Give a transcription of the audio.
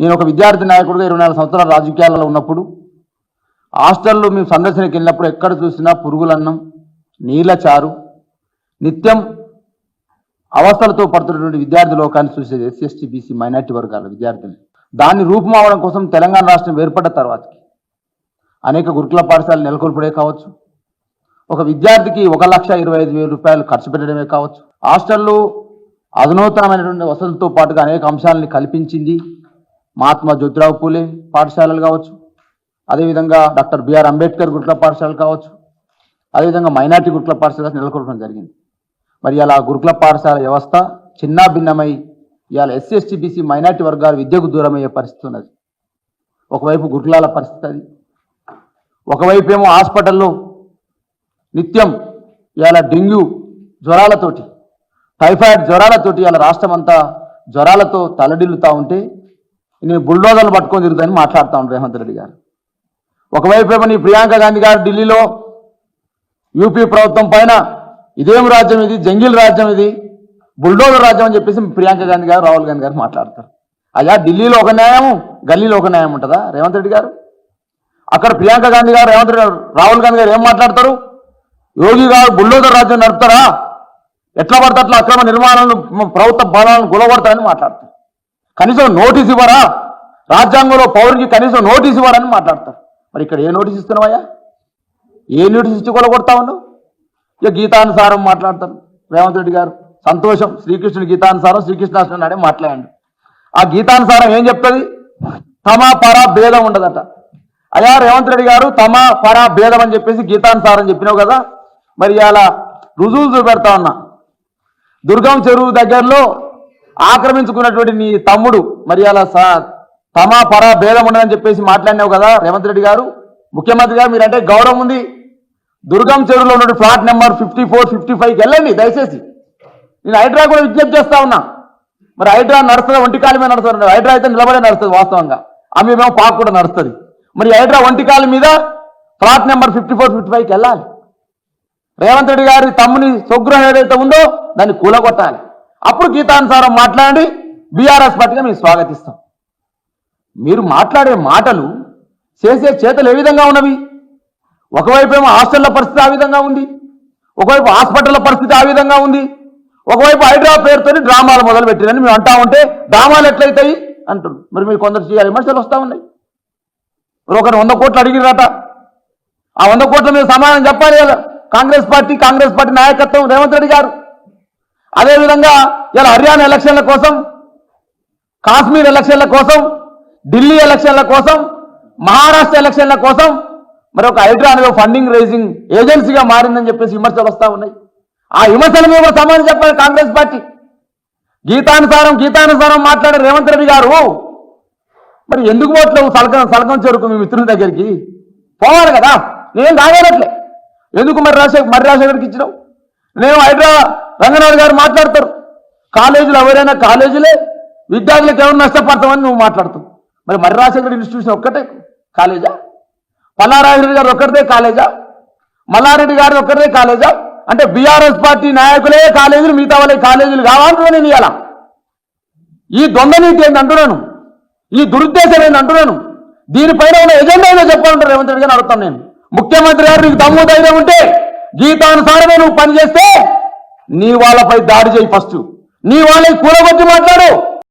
నేను ఒక విద్యార్థి నాయకుడుగా ఇరవై నాలుగు సంవత్సరాల రాజకీయాలలో ఉన్నప్పుడు హాస్టల్లో మేము సందర్శనకి వెళ్ళినప్పుడు ఎక్కడ చూసినా పురుగులన్నం నీళ్ళ చారు నిత్యం అవస్థలతో పడుతున్నటువంటి విద్యార్థి లోకాన్ని చూసేది ఎస్సీ ఎస్టీ బీసీ మైనార్టీ వర్గాల విద్యార్థులు దాన్ని రూపుమావడం కోసం తెలంగాణ రాష్ట్రం ఏర్పడ్డ తర్వాతకి అనేక గురుకుల పాఠశాలలు నెలకొల్పడే కావచ్చు. ఒక విద్యార్థికి ఒక లక్ష ఇరవై ఐదు వేల రూపాయలు ఖర్చు పెట్టడమే కావచ్చు. హాస్టల్లో అధునూతనమైనటువంటి వసతులతో పాటుగా అనేక అంశాలని కల్పించింది. మహాత్మా జ్యోతిరావు పూలే పాఠశాలలు కావచ్చు. అదేవిధంగా డాక్టర్ బిఆర్ అంబేద్కర్ గుట్ల పాఠశాలలు కావచ్చు. అదేవిధంగా మైనార్టీ గురుకుల పాఠశాల నెలకొల్పడం జరిగింది. మరి అలా గురుకుల పాఠశాల వ్యవస్థ చిన్న భిన్నమై ఇవాళ ఎస్సీ ఎస్టీ బీసీ మైనార్టీ వర్గాల విద్యకు దూరమయ్యే పరిస్థితి ఉన్నది. ఒకవైపు గురుకులాల పరిస్థితి అది. ఒకవైపు ఏమో హాస్పిటల్లో నిత్యం ఇవాళ డెంగ్యూ జ్వరాలతోటి టైఫాయిడ్ జ్వరాలతోటి ఇవాళ రాష్ట్రం అంతా జ్వరాలతో తలడిల్లుతా ఉంటే నేను బుల్డోజర్లు పట్టుకొని తిరుగుతానని మాట్లాడుతూ ఉంటాను రేవంత్ రెడ్డి గారు. ఒకవైపు ఏమో నీ ప్రియాంక గాంధీ గారు ఢిల్లీలో యూపీ ప్రభుత్వం పైన ఇదేం రాజ్యం ఇది? జంగిల్ రాజ్యం ఇది? బుల్డోజర్ రాజ్యం అని చెప్పేసి ప్రియాంక గాంధీ గారు రాహుల్ గాంధీ గారు మాట్లాడతారు. అయ్యా ఢిల్లీలో ఒక న్యాయం గల్లీలో ఒక న్యాయం ఉంటుందా? రేవంత్ రెడ్డి గారు? అక్కడ ప్రియాంక గాంధీ గారు రేవంత్ రెడ్డి రాహుల్ గాంధీ గారు ఏం మాట్లాడతారు? యోగి గారు బుల్డోజర్ రాజ్యం నడుపుతారా? ఎట్లా పడితే అట్లా అక్రమ నిర్మాణాలను ప్రభుత్వ బలాలను గులగొడతారని మాట్లాడతారు. కనీసం నోటీస్ ఇవ్వరా? రాజ్యాంగంలో పౌరునికి కనీసం నోటీస్ ఇవ్వరని మాట్లాడతారు. మరి ఇక్కడ ఏ నోటీస్ ఇస్తున్నావయ్యా? ఏ నోటీస్ ఇచ్చి కొలగొడతా ఉన్నావు? ఇక గీతానుసారం మాట్లాడతారు. రేవంత్ రెడ్డి గారు సంతోషం శ్రీకృష్ణుడి గీతానుసారం శ్రీకృష్ణాష్టమి అనే మాట్లాడండి. ఆ గీతానుసారం ఏం చెప్తుంది? తమ పర భేదం ఉండదట. అయ్యా రేవంత్ రెడ్డి గారు తమ పర భేదం అని చెప్పేసి గీతానుసారం చెప్పినావు కదా? మరి అలా రుజువు చూపెడతా ఉన్నా. దుర్గం చెరువు దగ్గరలో ఆక్రమించుకున్నటువంటి నీ తమ్ముడు మరి అలా తమా తమ పర భేదం ఉండదని చెప్పేసి మాట్లాడినావు కదా రేవంత్ రెడ్డి గారు. ముఖ్యమంత్రి గారు మీరంటే గౌరవం ఉంది. దుర్గం చెరువులో ఉన్న flat number fifty four fifty ఫైవ్కి వెళ్ళండి దయచేసి. నేను హైడ్రా కూడా విజ్ఞప్తి చేస్తా ఉన్నా. మరి హైడ్రా నడుస్తుంది? ఒంటి కాలు మీద నడుస్తుంది? హైడ్రా అయితే నిలబడే నడుస్తుంది వాస్తవంగా. ఆమె మేము పాక్ కూడా నడుస్తుంది. మరి హైడ్రా ఒంటి కాలు మీద flat number fifty four fifty ఫైవ్కి వెళ్ళాలి. రేవంత్ రెడ్డి గారి తమ్ముని స్వగృహం ఏదైతే ఉందో దాన్ని కూలగొట్టాలి. అప్పుడు గీతానుసారం మాట్లాడి బీఆర్ఎస్ పార్టీగా మేము స్వాగతిస్తాం. మీరు మాట్లాడే మాటలు చేసే చేతలు ఏ విధంగా ఉన్నవి? ఒకవైపు ఏమో హాస్టళ్ళ పరిస్థితి ఆ విధంగా ఉంది. ఒకవైపు హాస్పిటల్ల పరిస్థితి ఆ విధంగా ఉంది. ఒకవైపు హైడ్రా పేరుతోని డ్రామాలు మొదలు పెట్టిరని మేము అంటా ఉంటే డ్రామాలు ఎట్లయితాయి? అంటున్నారు మరి మీరు కొందరు చేయాలి విమర్శలు వస్తూ ఉన్నాయి. మరి ఒకరు వంద కోట్లు అడిగిరట ఆ వంద కోట్ల మీద సమాధానం చెప్పాలి కదా. కాంగ్రెస్ పార్టీ కాంగ్రెస్ పార్టీ నాయకత్వం రేవంత్ రెడ్డి గారు. అదేవిధంగా ఇలా హర్యానా ఎలక్షన్ల కోసం కాశ్మీర్ ఎలక్షన్ల కోసం ఢిల్లీ ఎలక్షన్ల కోసం మహారాష్ట్ర ఎలక్షన్ల కోసం మరి ఒక హైడ్రా అనేది ఫండింగ్ రైజింగ్ ఏజెన్సీగా మారిందని చెప్పేసి విమర్శలు వస్తూ ఉన్నాయి. ఆ విమర్శల మీద సమాధానం చెప్పాలి కాంగ్రెస్ పార్టీ. గీతానుసారం గీతానుసారం మాట్లాడే రేవంత్ రెడ్డి గారు మరి ఎందుకు పోట్లేవు సలకం సలకం చెరుకు మీ మిత్రుల దగ్గరికి? పోవాలి కదా నేను తాగేనట్లే ఎందుకు మరి రాజశేఖర్ మరి రాజశేఖర్కి ఇచ్చినావు? నేను హైడ్రా రంగనాథ్ గారు మాట్లాడతారు. కాలేజీలు ఎవరైనా కాలేజీలే విద్యార్థులకు ఎవరు నష్టపడతామని నువ్వు మాట్లాడుతావు. మరి మరి రాజశేఖర్ ఇన్స్టిట్యూషన్ ఒక్కటే కాలేజా? పల్లారాజరెడ్డి గారు ఒక్కరిదే కాలేజా? మల్లారెడ్డి గారు ఒక్కరిదే కాలేజా? అంటే బీఆర్ఎస్ పార్టీ నాయకులే కాలేజీలు మిగతా వాళ్ళే కాలేజీలు కావాలంటున్నా నేను ఇలా ఈ దొంగ నీతి ఏంది అంటున్నాను? ఈ దురుద్దేశం ఏంటి అంటున్నాను? దీనిపైన ఉన్న ఎజెండా ఏదో చెప్పాలంటారు రేవంత్ రెడ్డి గారు అడుగుతాను నేను. ముఖ్యమంత్రి గారు నీకు దమ్ము ధైర్యం ఉంటే గీతానుసారమే నువ్వు పనిచేస్తే నీ వాళ్ళపై దాడి చేయి ఫస్ట్. నీ వాళ్ళని కూలగొట్టి మాట్లాడు.